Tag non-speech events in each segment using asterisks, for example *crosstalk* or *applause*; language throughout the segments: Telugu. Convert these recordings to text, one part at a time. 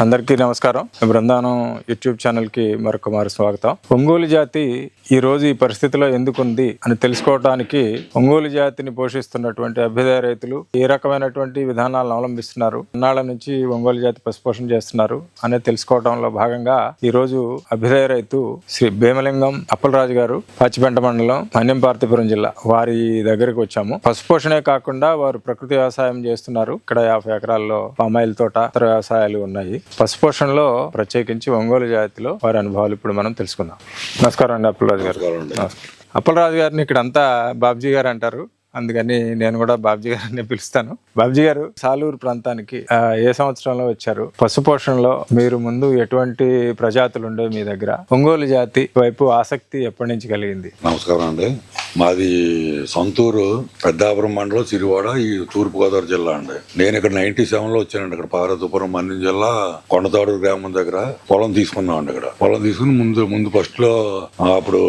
అందరికీ నమస్కారం. బృందానం యూట్యూబ్ ఛానల్కి మరొక మారు స్వాగతం. ఒంగోలు జాతి ఈ రోజు ఈ పరిస్థితిలో ఎందుకుంది అని తెలుసుకోవడానికి ఒంగోలు జాతిని పోషిస్తున్నటువంటి అభ్యుదయ రైతులు ఏ రకమైనటువంటి విధానాలను అవలంబిస్తున్నారు అన్నాళ్ళ నుంచి ఒంగోలు జాతి పశుపోషణ చేస్తున్నారు అనేది తెలుసుకోవడంలో భాగంగా ఈ రోజు అభ్యుదయ రైతు శ్రీ భీమలింగం అప్పలరాజు గారు పచ్చిపెంట మండలం మన్యం పార్తీపురం జిల్లా వారి దగ్గరికి వచ్చాము. పశుపోషణే కాకుండా వారు ప్రకృతి వ్యవసాయం చేస్తున్నారు. ఇక్కడ యాభై ఎకరాల్లో పామాయిల్ తోట ఇతర వ్యవసాయాలు ఉన్నాయి. పశుపోషణలో ప్రత్యేకించి ఒంగోలు జాతిలో వారి అనుభవాలు ఇప్పుడు మనం తెలుసుకుందాం. నమస్కారం అండి అప్పలరాజు గారు. అప్పలరాజు గారిని ఇక్కడ అంతా బాబ్జీ గారు అంటారు. అందుకని నేను కూడా బాబ్జీ గారిని పిలుస్తాను. బాబ్జీ గారు సాలూరు ప్రాంతానికి ఆ, ఏ సంవత్సరంలో వచ్చారు? పశుపోషణలో మీరు ముందు ఎటువంటి ప్రజాతులు ఉండే మీ దగ్గర? ఒంగోలు జాతి వైపు ఆసక్తి ఎప్పటి నుంచి కలిగింది? నమస్కారం అండి. మాది సొంతూరు పెద్దాపురం మండలం సిరివాడ ఈ తూర్పుగోదావరి జిల్లా అండి. నేను ఇక్కడ నైన్టీ సెవెన్లో వచ్చానండి ఇక్కడ పార్వతీపురం మన్యం జిల్లా కొండతాడు గ్రామం దగ్గర పొలం తీసుకున్నాం అండి ఇక్కడ. పొలం తీసుకుని ముందు ముందు ఫస్ట్లో అప్పుడు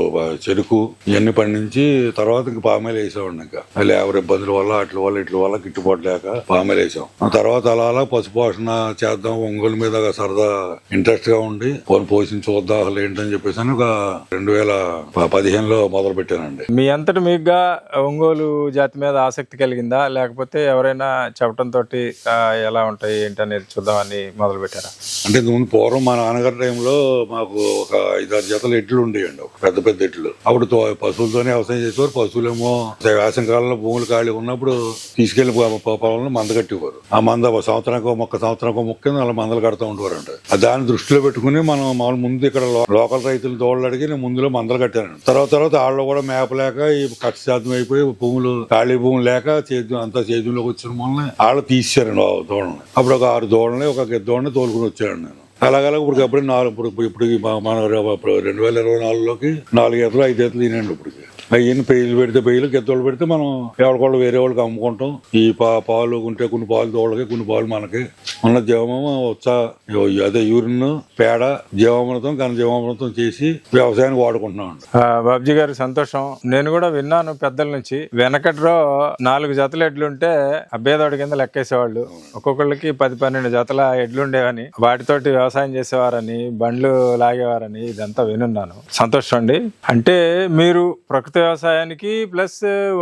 చెరుకు ఇవన్నీ పండించి తర్వాత ఇంక పామేలు వేసామండి ఇంకా. లేబర్ ఇబ్బందుల వల్ల అట్ల వల్ల ఇట్ల వల్ల గిట్టుబాటు లేక పామేలు వేసాం. ఆ తర్వాత అలా అలా పశుపోషణ చేద్దాం ఒంగోలు మీద సరదా ఇంట్రెస్ట్గా ఉండి పోని పోషించి చూద్దాం అసలు ఏంటని చెప్పేసి అని ఒక రెండు వేల ప- పదిహేనులో మొదలు పెట్టానండి మీ ఎంతటి మీకుగా ఒంగోలు జాతి మీద ఆసక్తి కలిగిందా? లేకపోతే ఎవరైనా చెప్పడం తోటి ఎలా ఉంటాయి ఏంటి అనేది చూద్దామని మొదలు పెట్టారా అంటే ముందు పూర్వం మా నాన్నగారి టైంలో మాకు ఒక ఐదారు జతలు ఎడ్లు ఉండేయండి. ఒక పెద్ద పెద్ద ఎడ్లు. అప్పుడు తో- పశువులతోనే వ్యవసాయం చేసేవారు. పశువులేమో వేసం కాలంలో భూములు ఖాళీ ఉన్నప్పుడు తీసుకెళ్ళి పొలంలో మంద కట్టేవారు. ఆ మంద ఒక సంవత్సరానికి ఒక మొక్క సంవత్సరానికి ఒక మొక్క అలా మందలు కడతా ఉండేవారంట. దాన్ని దృష్టిలో పెట్టుకుని మనం మామూలు ముందు ఇక్కడ లో- లోకల్ రైతులు తోళ్ళు అడిగి నేను ముందులో మందలు కట్టాను. తర్వాత తర్వాత వాళ్ళు కూడా మేపలేక ఈ కక్ష శాతం అయిపోయి భూములు ఖాళీ భూములు లేక సేద్యం అంతా సేద్యంలోకి వచ్చిన మూలనే వాళ్ళు తీసారండి ఆ అప్పుడు ఒక ఆరు దోడని ఒక దోడని దూడని తోలుకుని వచ్చాను నేను. అలాగలా ఇప్పుడు అప్పుడు నాలుగు ఇప్పుడు ఇప్పుడు మా- మన రెండు వేల ఇరవై నాలుగులోకి నాలుగు ఎత్తులు ఐదు ఎత్తులు తినండి ఇప్పటికి. అవన్నీ పెయిలు పెడితే పెయిలు గెద్దోళ్ళు పెడితే మనం ఎవరికోళ్ళు వేరే వాళ్ళకి అమ్ముకుంటాం. ఈ పా పాలు ఉంటే కొన్ని పాలు తోళ్ళకి కొన్ని పాలు మనకి. మన జీవమం వచ్చా అదే యూరిన్ పేడ జీవామృతం ఘన జీవామృతం చేసి వ్యవసాయానికి వాడుకుంటున్నాం బాబ్జీ గారి సంతోషం. నేను కూడా విన్నాను పెద్దల నుంచి. వెనకటిలో నాలుగు జతల ఎడ్లుంటే అబ్బేదోడి కింద లెక్కేసేవాళ్ళు. ఒక్కొక్కళ్ళకి పది పన్నెండు జతల ఎడ్లు ఉండేవని వాటితోటి వ్యవసాయం చేసేవారని బండ్లు లాగేవారని ఇదంతా వినున్నాను. సంతోషం అండి. అంటే మీరు ప్రకృతి వ్యవసాయానికి ప్లస్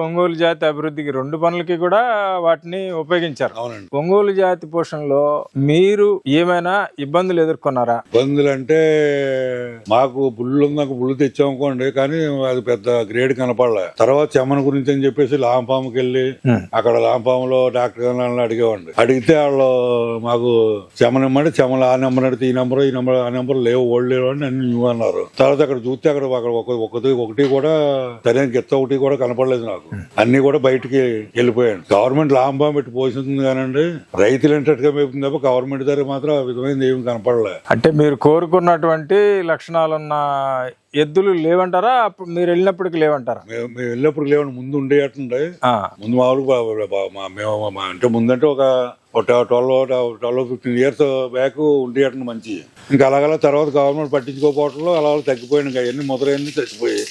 ఒంగోలు జాతి అభివృద్ధికి రెండు పనులకి కూడా వాటిని ఉపయోగించారు. అవునండి. ఒంగోలు జాతి పోషణలో మీరు ఏమైనా ఇబ్బందులు ఎదుర్కొన్నారా? ఇబ్బందులు అంటే మాకు బుల్లు ఉందాక బుల్లు తెచ్చామనుకోండి కానీ అది పెద్ద గ్రేడ్ కనపడలే. తర్వాత చెమ్మన గురించి అని చెప్పేసి లాంపాముకి వెళ్ళి. అక్కడ లాంపాములో డాక్టర్ గారిని అడిగేవాడి అడిగితే వాళ్ళు మాకు చెమన ఇమ్మంటే చెమల ఆ నెంబర్ అడిగితే ఈ నెంబర్ ఈ నెంబర్ ఆ నెంబర్ లేవు ఓల్డ్ లేవు అని అన్ని అన్నారు తర్వాత అక్కడ చూస్తే అక్కడ అక్కడ ఒక ఒకటి ఒకటి కూడా సరైన గిత్త ఒకటి కూడా కనపడలేదు నాకు. అన్ని కూడా బయటికి వెళ్ళిపోయాను. గవర్నమెంట్ లాంపాం పెట్టి పోషిస్తుంది కానండి రైతులు ఇంట్రెస్ట్గా మేపుతుంది తప్ప గవర్నమెంట్ దగ్గర మాత్రం ఆ విధమైనది ఏమి కనపడలే. అంటే మీరు కోరుకున్నటువంటి లక్షణాలున్న ఎద్దులు లేవంటారా? అప్పుడు మీరు వెళ్ళినప్పటికి లేవంటారా? మేము వెళ్ళినప్పుడు లేవండి. ముందు ఉండేటండి ఆ, ముందు మామూలుగా మేము అంటే ముందంటే ఒక twelve twelve fifteen years back ఉండేటండి మంచి. ఇంకా అలాగలా తర్వాత గవర్నమెంట్ పట్టించుకోకపోవడంలో అలా అలా తగ్గిపోయాను. ఇంకా అవన్నీ మొదలైంది చచ్చిపోయి.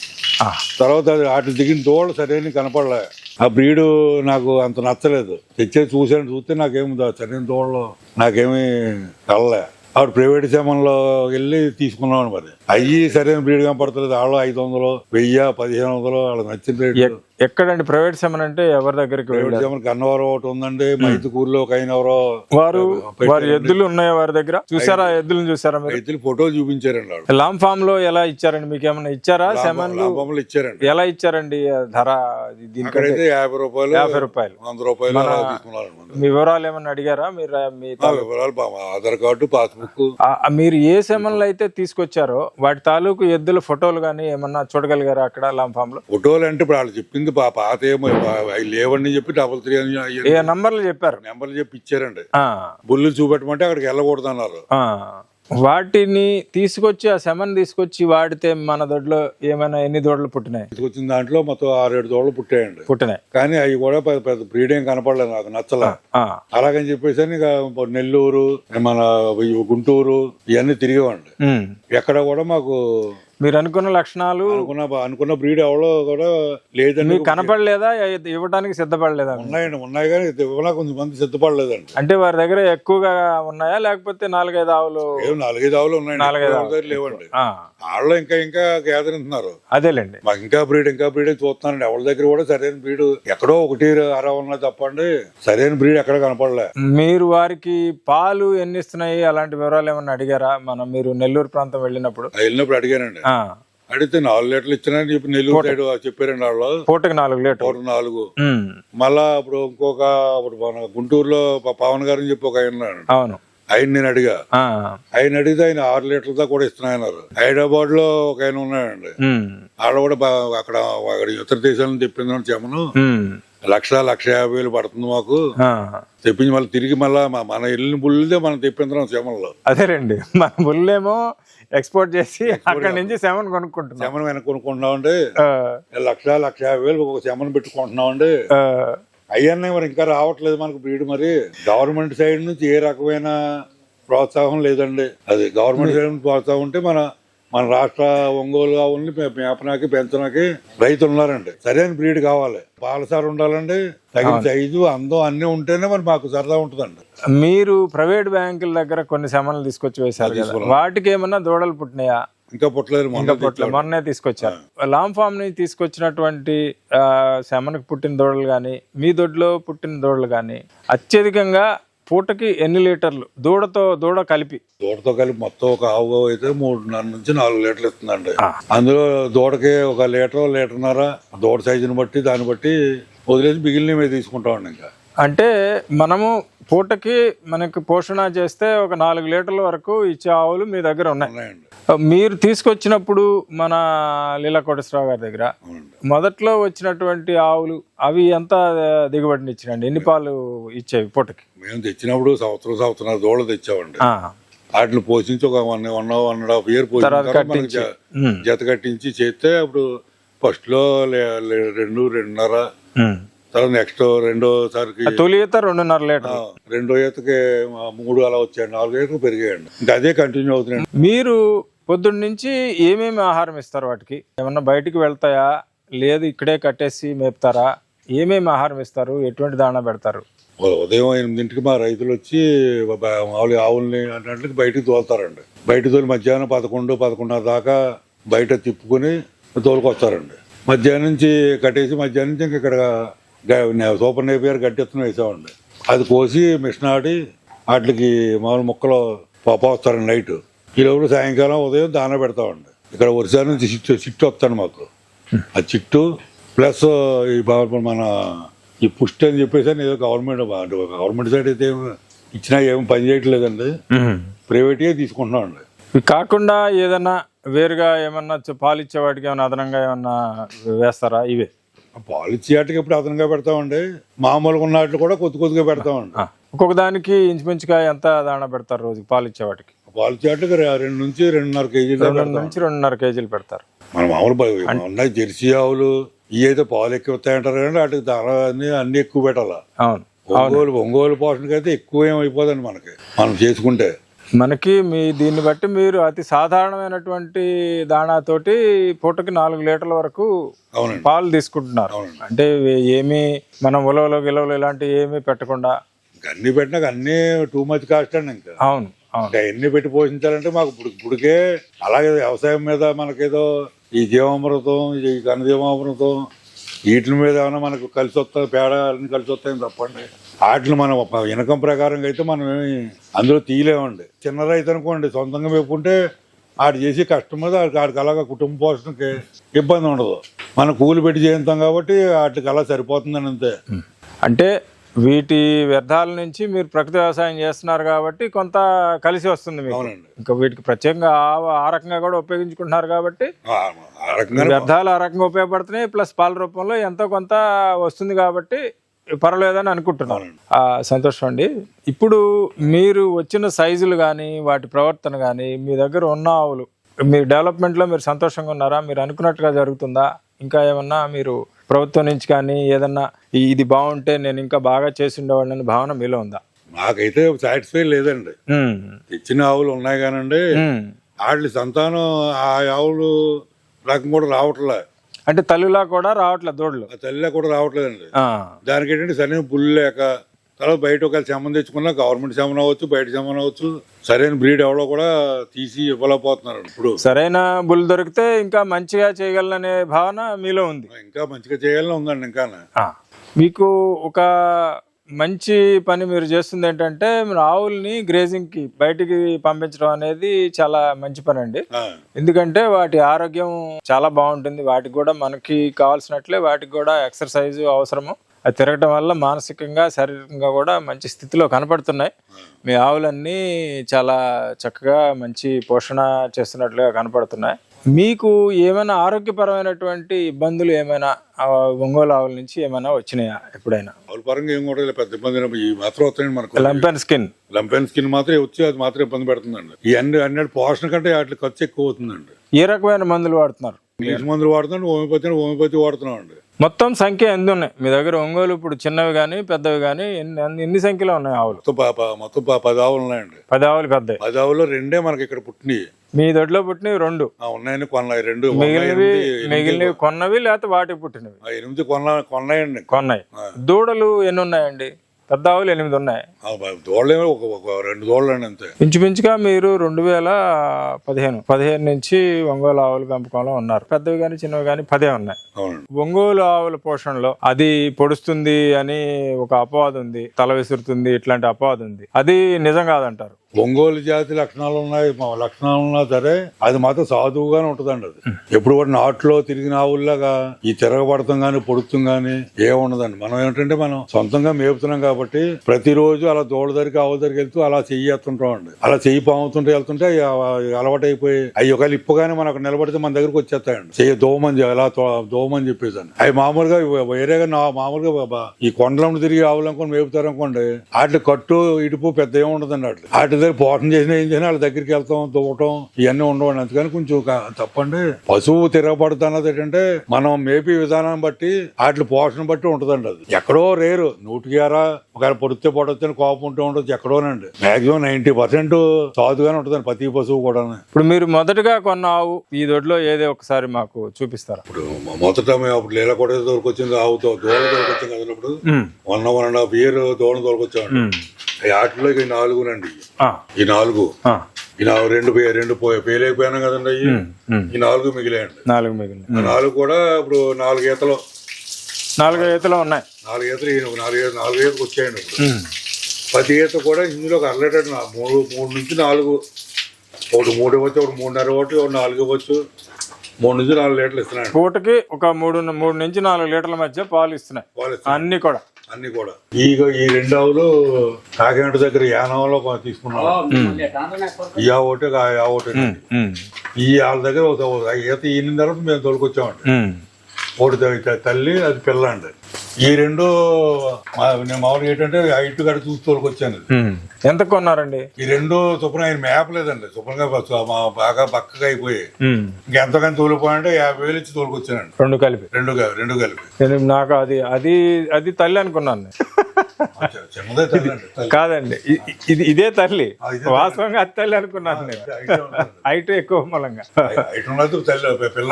తర్వాత అది వాటి దిగిన దోళ్ళు సరైన కనపడలే. ఆ బ్రీడ్ నాకు అంత నచ్చలేదు. తెచ్చే చూసాను చూస్తే నాకేమి సరైన దోళ్ళు నాకేమీ కలలే ఆవిడ ప్రైవేట్ సేమంలో వెళ్ళి తీసుకున్నాను మరి. అయ్యి సరైన బ్రీడ్ కనపడతలేదు వాళ్ళు ఐదు వందలు వెయ్యి పదిహేను వందలు వాళ్ళకి నచ్చిన రేటు ఎక్కడండి? ప్రైవేట్ సెమన్ అంటే ఎవరి దగ్గరికి ప్రైవేట్ సేమన్ ఒకటి ఉందండి. మైతుకూరులో ఒక ఆయన ఎవరో వారు వారి ఎద్దులు ఉన్నాయా వారి దగ్గర? చూసారా ఆ ఎద్దులను చూసారా మీరు? రైతులు ఫోటోలు చూపించారండి వాళ్ళు. లాంగ్ ఫామ్లో ఎలా ఇచ్చారండి? మీకు ఏమైనా ఇచ్చారా లాభములు ఇచ్చారండి. ఎలా ఇచ్చారండి? ధర అక్కడైతే యాభై రూపాయలు యాభై రూపాయలు. వంద రూపాయలు మీ వివరాలు ఏమన్నా అడిగారా? మీరు మీ వివరాలు ఆధార్ కార్డు పాస్బుక్. మీరు ఏ సెమన్లు అయితే తీసుకొచ్చారో వాటి తాలూకు ఎద్దుల ఫోటోలు కానీ ఏమన్నా చూడగలిగారా అక్కడ లాంగ్ ఫామ్లో? ఫోటోలు అంటే ఇప్పుడు వాళ్ళు చెప్పింది పాత ఏమో అవి లేవండి చెప్పి డబల్ త్రీ అని ఏ నంబర్లు చెప్పారు. నెంబర్లు చెప్పి ఇచ్చారండి. ఆ, బుల్లు చూపెట్టమంటే అక్కడికి వెళ్ళకూడదు అన్నారు ఆ. వాటిని తీసుకొచ్చి ఆ సెమన్ తీసుకొచ్చి వాడితే మన దొడ్లో ఏమైనా ఎన్ని దొడ్లు పుట్టినాయి? వచ్చిన దాంట్లో మొత్తం ఆరేడు దోళ్ళు పుట్టాయండి. పుట్టినాయి. కానీ అవి కూడా పెద్ద పెద్ద బ్రీడ్ కనపడలేదు నాకు నచ్చలే. అలాగని చెప్పేసి ఇక నెల్లూరు మన గుంటూరు ఇవన్నీ తిరిగేవాడి. ఎక్కడ కూడా మాకు మీరు అనుకున్న లక్షణాలు అనుకున్న అనుకున్న బ్రీడ్ ఎవరో కూడా లేదండి. మీకు కనపడలేదా? ఇవ్వడానికి సిద్ధపడలేదా? ఉన్నాయండి ఉన్నాయి కానీ ఇవ్వనా కొంతమంది సిద్ధపడలేదండి. అంటే వారి దగ్గర ఎక్కువగా ఉన్నాయా? లేకపోతే నాలుగైదు ఆవులు నాలుగైదు ఆవులు ఉన్నాయండి. నాలుగైదు దగ్గర లేవండి. వాళ్ళు ఇంకా ఇంకా గ్యాదరింటున్నారు అదేలేండి. మాకు ఇంకా బ్రీడ్ ఇంకా బ్రీడ్ చూస్తున్నారండి ఎవరి దగ్గర కూడా సరైన బ్రీడ్ ఎక్కడో ఒకటి అర ఉన్నా తప్పండి. సరైన బ్రీడ్ ఎక్కడ కనపడలే. మీరు వారికి పాలు ఎన్ని ఇస్తున్నాయి? అలాంటి వివరాలు ఏమన్నా అడిగారా? మనం మీరు నెల్లూరు ప్రాంతం వెళ్ళినప్పుడు. వెళ్ళినప్పుడు అడిగానండి. అడిగితే నాలుగు లీటర్లు ఇచ్చినారని చెప్పి నెల్లూరు సైడ్ చెప్పారండి వాళ్ళు. పూటకి నాలుగు లీటర్ నాలుగు. మళ్ళా ఇప్పుడు ఇంకొక ఇప్పుడు మన గుంటూరులో పవన్ గారు చెప్పి ఒక ఆయన ఉన్నాడు. అవును. ఆయన నేను అడిగా. ఆయన అడిగితే ఆయన ఆరు లీటర్ల దాకా కూడా ఇస్తున్నాయన్నారు హైదరాబాద్లో ఒక ఆయన ఉన్నాడండి. ఉమ్, ఆడ కూడా అక్కడ ఇతర దేశాల నుంచి తెప్పిందని చెప్పను. లక్ష లక్ష యాభై వేలు పడుతుంది మాకు. తెప్పించి మళ్ళీ తిరిగి మళ్ళీ మన ఇల్లు బుల్లిదే మనం తెప్పించడం శమన్లో అదేలేండి. మన బుల్లేమో ఎక్స్పోర్ట్ చేసి అక్కడి నుంచి సెవెన్ కొనుక్కుంటున్నాం. శమనం వెనక కొనుక్కుంటున్నామండి. లక్ష లక్ష యాభై వేలు ఒక శమనం పెట్టుకుంటున్నామండి. అవన్నీ మరి ఇంకా రావట్లేదు మనకు బ్రీడ్ మరి. గవర్నమెంట్ సైడ్ నుంచి ఏ రకమైన ప్రోత్సాహం లేదండి. అది గవర్నమెంట్ సైడ్ నుంచి ప్రోత్సాహం ఉంటే మన మన రాష్ట్ర ఒంగోలు ఆవుల్ని పె- మేపనాకి పెంచడానికి రైతులు ఉన్నారండి సరైన బ్రీడ్ కావాలి. పాలసార ఉండాలండి. తగిన సైజు అందం అన్ని ఉంటేనే మరి మాకు సరదా ఉంటుందండి. మీరు ప్రైవేట్ బ్యాంకుల దగ్గర కొన్ని సెమన్లు తీసుకొచ్చి వేశారు వాటికి ఏమన్నా దూడలు పుట్టినాయా? ఇంకా పుట్టలేదు మొన్న పొట్ల మొన్నే తీసుకొచ్చారు. లాంగ్ ఫామ్ నుంచి తీసుకొచ్చినటువంటి ఆ, సెమనకు పుట్టిన దూడలు కానీ మీ దొడ్లో పుట్టిన దూడలు కానీ అత్యధికంగా పూటకి ఎన్ని లీటర్లు? దూడతో దూడ కలిపి. దూడతో కలిపి మొత్తం ఒక ఆవు అయితే మూడున్నర నుంచి నాలుగు లీటర్లు ఇస్తుందండి. అందులో దూడకి ఒక లీటర్ లీటర్న్నర దూడ సైజుని బట్టి దాన్ని బట్టి వదిలేసి మిగిలినవి తీసుకుంటామండి ఇంకా. అంటే మనము పూటకి మనకి పోషణ చేస్తే ఒక నాలుగు లీటర్ల వరకు ఇచ్చే ఆవులు మీ దగ్గర ఉన్నాయి. ఉన్నాయండి. మీరు తీసుకొచ్చినప్పుడు మన లీలా కోటేశ్వరరావు గారి దగ్గర మొదట్లో వచ్చినటువంటి ఆవులు అవి ఎంత దిగుబడిని ఇచ్చినండి ఎన్ని పాలు ఇచ్చేవి పూటకి? మేము తెచ్చినప్పుడు సంవత్సరం సంవత్సరం దూడలు తెచ్చామండి. వాటిని పోషించి ఒక one one one and half year um, జత కట్టించి చేస్తే అప్పుడు ఫస్ట్లో రెండు రెండున్నర. తర్వాత నెక్స్ట్ రెండోసారికి తొలి ఈత రెండున్నర లీటర్. రెండో ఈతకి మూడు అలా వచ్చాయండి. నాలుగు ఈతకు పెరిగాయండి. ఇంకా అదే కంటిన్యూ అవుతున్నాయండి. మీరు పొద్దున్న నుంచి ఏమేమి ఆహారం ఇస్తారు వాటికి? ఏమన్నా బయటికి వెళ్తాయా? లేదు ఇక్కడే కట్టేసి మేపుతారా? ఏమేమి ఆహారం ఇస్తారు? ఎటువంటి దాణా పెడతారు? ఉదయం ఎనిమిదింటికి మా రైతులు వచ్చి మామూలుగా ఆవుల్ని అంటే బయటికి తోలుతారండి. బయట తోలి మధ్యాహ్నం పదకొండు పదకొండున్నర దాకా బయట తిప్పుకొని తోలుకొస్తారండి. మధ్యాహ్నం నుంచి కట్టేసి మధ్యాహ్నం నుంచి ఇంక ఇక్కడ సూపర్ నేపియర్ గట్టెత్తున వేసామండి అది కోసి మిషన్ ఆడి వాటికి మామూలు ముక్కలు పోస్తారండి నైట్. ఈ లోపల సాయంకాలం ఉదయం దాన పెడతామండి. ఇక్కడ ఒరిసా నుంచి చిట్టు చిట్టు వస్తాను మాకు. ఆ చిట్టు ప్లస్ ఈ మన ఈ పుష్టి అని చెప్పేసి ఏదో గవర్నమెంట్ గవర్నమెంట్ సైడ్ అయితే ఇచ్చినా ఏం పని చేయట్లేదండి. ప్రైవేట్గా తీసుకుంటున్నామండి. ఇవి కాకుండా ఏదన్నా వేరుగా ఏమన్నా చ- పాలు ఇచ్చే వాటికి ఏమన్నా అదనంగా ఏమన్నా వేస్తారా? ఇవే. పాలు ఇచ్చే వాటికి ఇప్పుడు అదనంగా పెడతామండి? మామూలుగా ఉన్న వాటిని కూడా కొద్ది కొద్దిగా పెడతామండి. ఒక్కొక్క దానికి ఇంచుమించుగా ఎంత దాణా పెడతారు రోజుకి పాలు ఇచ్చే వాటికి? పాలు ఇచ్చే వాటికి రె- రెండు నుంచి రెండున్నర కేజీలు రెండు నుంచి రెండున్నర కేజీలు పెడతారు. మన మామూలు ఉన్నాయి జెర్సీ ఆవులు ఇవి అయితే పాలు ఎక్కువ వస్తాయంటారు కానీ వాటికి ధర అన్ని అన్ని ఎక్కువ పెట్టాలా? అవును. ఒంగోలు ఒంగోలు పోషణకి అయితే ఎక్కువ ఏం అయిపోదండి మనకి. మనం చేసుకుంటే. మనకి మీ దీన్ని బట్టి మీరు అతి సాధారణమైనటువంటి దాణాతోటి పూటకి నాలుగు లీటర్ల వరకు పాలు తీసుకుంటున్నారు. అంటే ఏమీ మనం ఉలవలు గిలవలు ఇలాంటివి ఏమీ పెట్టకుండా అన్ని పెట్టినాక అన్ని టూ మచ్ కాస్ట్ అండి ఇంకా. అవును ఎన్ని పెట్టి పోషించాలంటే మాకు ఇప్పుడు ఇప్పటికే అలాగే వ్యవసాయం మీద మనకేదో ఈ జీవామృతం ఈ ఘనజీవామృతం వీటి మీద ఏమైనా మనకు కలిసి వస్తాయి పేడ అన్ని కలిసి వస్తాయని తప్పండి. వాటిని మనం ఇనకం ప్రకారంగా అయితే మనం ఏమి అందులో తీయలేమండి. చిన్న రైతు అనుకోండి సొంతంగా పెట్టుకుంటే ఆడు చేసి కష్టం మీద ఆడికి అలాగా కుటుంబ పోషణకి ఇబ్బంది ఉండదు. మనం కూలి పెట్టి చేస్తాం కాబట్టి వాటికి అలా సరిపోతుందని అంతే. అంటే వీటి వ్యర్థాల నుంచి మీరు ప్రకృతి వ్యవసాయం చేస్తున్నారు కాబట్టి కొంత కలిసి వస్తుంది మీకు. ఇంకా వీటికి ప్రత్యేకంగా ఆ- రకంగా కూడా ఉపయోగించుకుంటున్నారు కాబట్టి వ్యర్థాలు ఆ రకంగా ఉపయోగపడుతున్నాయి ప్లస్ పాల రూపంలో ఎంతో కొంత వస్తుంది కాబట్టి పర్వాలేదని అనుకుంటున్నాను ఆ, సంతోషం అండి. ఇప్పుడు మీరు వచ్చిన సైజులు కానీ వాటి ప్రవర్తన కానీ మీ దగ్గర ఉన్న ఆవులు మీ డెవలప్మెంట్లో మీరు సంతోషంగా ఉన్నారా? మీరు అనుకున్నట్టుగా జరుగుతుందా? ఇంకా ఏమన్నా మీరు ప్రభుత్వం నుంచి కానీ ఏదన్నా ఇది బాగుంటే నేను ఇంకా బాగా చేసి ఉండేవాడిని భావన మీలో ఉందా? నాకైతే సాటిస్ఫై లేదండి. తెచ్చిన ఆవులు ఉన్నాయి కానండి. వాటి సంతానం ఆ ఆవులు రకం కూడా రావట్లే. అంటే తల్లిలా కూడా రావట్లేదు దూడలు. తల్లిలో కూడా రావట్లేదండి. దానికి ఏంటంటే సరైన పుల్లు లేక తర్వాత బయట ఒకవేళ శమనం తెచ్చుకున్నా గవర్నమెంట్ శమనం అవ్వచ్చు బయట శమనం అవ్వచ్చు సరైన బ్రీడ్ ఎవరో కూడా తీసి ఇవ్వలేకపోతున్నారు ఇప్పుడు. సరైన బుల్ దొరికితే ఇంకా మంచిగా చేయగలననే భావన మీలో ఉంది. ఇంకా మంచిగా చేయాలని ఉందండి ఇంకా మీకు ఒక మంచి పని మీరు చేస్తుంది ఏంటంటే మీరు ఆవుల్ని గ్రేజింగ్కి బయటికి పంపించడం అనేది చాలా మంచి పని అండి ఎందుకంటే వాటి ఆరోగ్యం చాలా బాగుంటుంది. వాటికి కూడా మనకి కావాల్సినట్లే వాటికి కూడా ఎక్సర్సైజ్ అవసరము. అది తిరగటం వల్ల మానసికంగా శారీరకంగా కూడా మంచి స్థితిలో కనపడుతున్నాయి. మీ ఆవులన్నీ చాలా చక్కగా మంచి పోషణ చేస్తున్నట్లుగా కనపడుతున్నాయి. మీకు ఏమైనా ఆరోగ్యపరమైనటువంటి ఇబ్బందులు ఏమైనా ఒంగోలు ఆవుల నుంచి ఏమైనా వచ్చినాయా ఎప్పుడైనా? ఆవుల పరంగా ఏం కూడా పెద్ద ఇబ్బంది. ఈ మాత్రం వస్తాయండి మనకు. లంపెన్ స్కిన్ లంపెన్ స్కిన్ మాత్రం వచ్చి అది మాత్రం ఇబ్బంది పెడుతుందండి. ఈ అన్ని అన్నిటి పోషణ కంటే వాటి ఖర్చు ఎక్కువ అవుతుందండి. ఏ రకమైన మందులు వాడుతున్నారు? ఇంగ్లీష్ మందులు వాడుతున్నాం హోమియోపతి హోమియోపతి వాడుతున్నాం అండి మొత్తం సంఖ్య ఎన్ని ఉన్నాయి. మీ దగ్గర ఒంగోలు ఇప్పుడు చిన్నవి కానీ పెద్దవి కానీ ఎన్ని ఎన్ని- సంఖ్యలో ఉన్నాయి ఆవులు? మొత్తం పది ఆవులు ఉన్నాయండి. పది ఆవులు పెద్దవి. పది ఆవుల్లో రెండే మనకి ఇక్కడ పుట్టినవి మీ దొడ్లో పుట్టినవి రెండు. ఉన్నాయని కొన్నాయి రెండు మిగిలినవి మిగిలినవి కొన్నవి లేకపోతే వాటికి పుట్టినవి. ఎనిమిది కొన్న కొన్నాయండి. కొన్నాయి. దూడలు ఎన్ని ఉన్నాయండి? పెద్ద ఆవులు ఎనిమిది ఉన్నాయి. దోళ్ళేమో ఒక ఒక రెండు అంతే. ఇంచుమించుగా మీరు రెండు వేల పదిహేను పదిహేను నుంచి ఒంగోలు ఆవుల పెంపకంలో ఉన్నారు. పెద్దవి కానీ చిన్నవి కానీ పదే ఉన్నాయి. ఒంగోలు ఆవుల పోషణలో అది పొడుస్తుంది అని ఒక అపవాదం ఉంది తల విసురుతుంది ఇట్లాంటి అపవాదం ఉంది అది నిజం కాదంటారు. ఒంగోలు జాతి లక్షణాలు ఉన్నాయి మా లక్షణాలు ఉన్నా సరే అది మాత్రం సాధువుగానే ఉంటదండి అది. ఎప్పుడు కూడా నాట్లో తిరిగిన ఆవుల్లాగా ఈ తిరగబడతాం గానీ పొడుతాం గానీ ఏముండదండి. మనం ఏంటంటే మనం సొంతంగా మేపుతున్నాం కాబట్టి ప్రతిరోజు అలా దూడ దరికి ఆవుల దగ్గరికి వెళ్తూ అలా చెయ్యేస్తుంటాం అండి. అలా చెయ్యి పాముతుంటే వెళ్తుంటే అవి అలవాటు అయిపోయి అవి ఒకవేళ ఇప్పగానే మనం అక్కడ నిలబడితే మన దగ్గరకు వచ్చేస్తాయండి. చెయ్యి దోమని ఎలా అలా తో- దోమని చెప్పేసి అవి మామూలుగా వేరేగా నా మామూలుగా ఈ కొండలను తిరిగి ఆవులు అనుకోని మేపుతారు అనుకోండి వాటి కట్టు ఇటుపు పెద్ద ఏముండదండి వాటి వాటి దగ్గర పోషణ చేసిన ఏం చేసినా వాళ్ళ దగ్గరికి వెళ్తాం దూవటం ఇవన్నీ ఉండవండి. అందుకని కొంచెం తప్పండి. పశువు తిరగబడుతున్నది ఏంటంటే మనం మేపి విధానాన్ని బట్టి వాటి పోషణ బట్టి ఉంటదండి అది. ఎక్కడో రేరు. నూటికి అరా ఒకవేళ పొడితే పొడొచ్చని కోపం ఉంటే ఉండొచ్చు ఎక్కడోనండి. మాక్సిమం నైన్టీ పర్సెంట్ సాధుగానే ఉంటదండి ప్రతి పశువు కూడా ఇప్పుడు మీరు మొదటగా కొన్న ఆవు ఈ దొడ్లో ఏదో ఒకసారి మాకు చూపిస్తారా? ఇప్పుడు మొదట మేము అప్పుడు నీళ్ళ కూడా దొరికొచ్చింది ఆవుతో దోళ దొరికొచ్చింది ఉమ్, one one and half year దోళ దొరికొచ్చామండి ఉమ్, ఈ నాలుగునండి. ఈ నాలుగు. ఈ నాలుగు రెండు రెండు పోయి పేలైపోయాను కదండి అయ్యి. ఈ నాలుగు మిగిలాయండి. నాలుగు మిగిలిన ఆ నాలుగు కూడా ఇప్పుడు నాలుగు ఈతలు. నాలుగు ఈతలు ఉన్నాయి. నాలుగు ఈతలు నాలుగు నాలుగు ఈతకు వచ్చాయండి ఇప్పుడు. ప్రతి ఈత కూడా ఇందులో ఒక అర లీటర్ నా- మూడు మూడు నుంచి నాలుగు. ఒకటి మూడు ఇవ్వచ్చు ఒకటి మూడున్నర ఇవ్వచ్చు ఒకటి నాలుగు ఇవ్వచ్చు. మూడు నుంచి నాలుగు లీటర్లు ఇస్తున్నాయండి. పూటకి ఒక మూడు మూడు నుంచి నాలుగు లీటర్ల మధ్య పాలు ఇస్తున్నాయి. అన్ని కూడా. అన్ని కూడా. ఈ ఈ రెండు ఆవులు కాకినాడ దగ్గర యానంలో కొ- తీసుకున్నాం. ఒకటి ఆ ఆవు ఒకటి. ఈ వాళ్ళ దగ్గర ఒక ఒక ఈత ఈయన తర్వాత మేము తోలుకొచ్చామండి. ఉమ్. ఒకటి త- త- తల్లి అది పిల్ల అండి ఈ రెండు నేను మామూలుగా ఏంటంటే ఇటు గడ చూసి తోలుకొచ్చాను ఇది. ఉమ్. ఎంత కొన్నారండి ఈ రెండు శుభ్రంగా ఆయన మేపలేదండి శుభ్రంగా బాగా బక్కగా అయిపోయి. ఇంకెంతకని తోలిపోయాలంటే యాభై వేలు ఇచ్చి తోలుకొచ్చానండి రెండు కలిపి రెండు క- రెండు కలిపి నాకు అది అది అది తల్లి అనుకున్నాను కాదండి ఇది ఇదే తల్లి. వాస్తవంగా అది తల్లి అనుకున్నాను నేను. హైట్ *laughs* ఎక్కువ మూలంగా.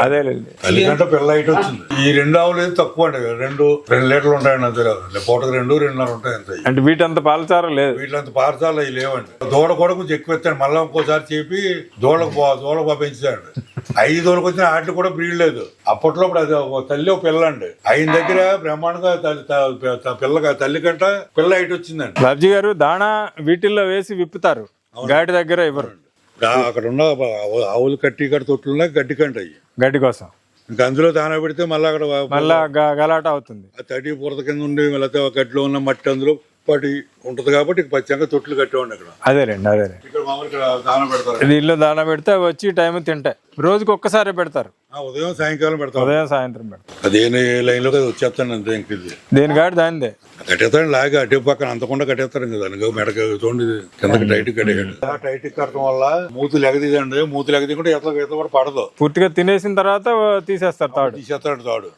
అదేలేండి. తల్లి కంటే పిల్ల హైట్ వచ్చింది. ఈ రెండు ఆవులు తక్కువ అండి. రెండు రెండు లీటర్లు ఉంటాయండి అంతే కదా పూటకు రెండు రెండున్నర ఉంటాయి అంతే. అంటే వీటంత పాలచారం లేదు. వీటిలంత పారసాలు అవి లేవండి. దూడ కూడా కొంచెం ఎక్కువ ఎత్తాడు మళ్ళీ ఇంకోసారి చెప్పి దూడకు దూడకు పెంచాడు ఐదు దూడకు వచ్చిన ఆటలు కూడా బ్రీడ్ లేదు. అప్పట్లో ఇప్పుడు అది ఒక తల్లి ఒక పిల్ల అండి ఆయన దగ్గర బ్రహ్మాండంగా పిల్లగా తల్లి కంట పిల్ల హైట్ వచ్చిందండి. లబ్జీ గారు దాణా వీటిల్లో వేసి విప్పుతారు. గాడి దగ్గర ఇవ్వరు. అక్కడ ఉన్న ఆవు- ఆవులు కట్టి కట్టి తొట్టులున్నా గడ్డి కంట అయ్యి. గడ్డి కోసం. ఇంకా అందులో దాన పెడితే మళ్ళీ అక్కడ మళ్ళా గలాట అవుతుంది. ఆ తడి బురద కింద ఉండి ఆ గడ్డిలో ఉన్న మట్టి అందులో పడి ఉంటది కాబట్టి పచ్చంగా తొట్లు కట్టేవాడి ఇక్కడ అదేలేండి అదేలేండి ఇక్కడ ఇక్కడ దాన పెడతారు. ఇల్లు పెడితే వచ్చి టైం తింటాయి. రోజుకి ఒక్కసారి పెడతారు. ఆ, ఉదయం సాయంకాలం పెడతారు. ఉదయం సాయంత్రం పెడతారు. అదేని లైన్లో వచ్చేస్తాను అంతే ఇంక ఇది. దేని గాడి దానిదే. కట్టేస్తాడు లాగా అటు పక్కన అంతకుండా కట్టేస్తాడు ఇంకా దానికి మెడక చూడండి ఇది కిందకి టైట్ కట్టేయడు. టైట్ కట్టడం వల్ల మూతులు ఎగదీదండి మూతులు ఎగదీకుంటే ఎట్లా ఈత కూడా పడదు. పూర్తిగా తినేసిన తర్వాత తీసేస్తారు తాడు. తీసేస్తాడు తాడు.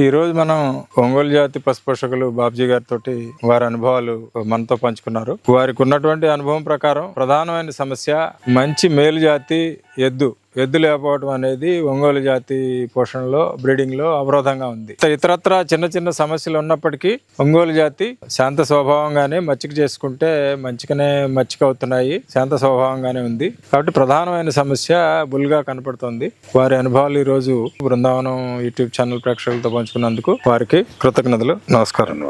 ఈ రోజు మనం ఒంగోలు జాతి పశుపోషకులు బాబ్జీ గారితో వారి అనుభవాలు మనతో పంచుకున్నారు. వారికి ఉన్నటువంటి అనుభవం ప్రకారం ప్రధానమైన సమస్య మంచి మేలు జాతి ఎద్దు. ఎద్దు లేకపోవడం అనేది ఒంగోలు జాతి పోషణలో బ్రీడింగ్లో అవరోధంగా ఉంది. ఇతరత్ర చిన్న చిన్న సమస్యలు ఉన్నప్పటికీ ఒంగోలు జాతి శాంత స్వభావంగానే మచ్చిక చేసుకుంటే మంచిగానే మచ్చిక అవుతున్నాయి శాంత స్వభావంగానే ఉంది. కాబట్టి ప్రధానమైన సమస్య బుల్గా కనపడుతోంది. వారి అనుభవాలు ఈ రోజు బృందావనం యూట్యూబ్ ఛానల్ ప్రేక్షకులతో పంచుకున్నందుకు వారికి కృతజ్ఞతలు నమస్కారం.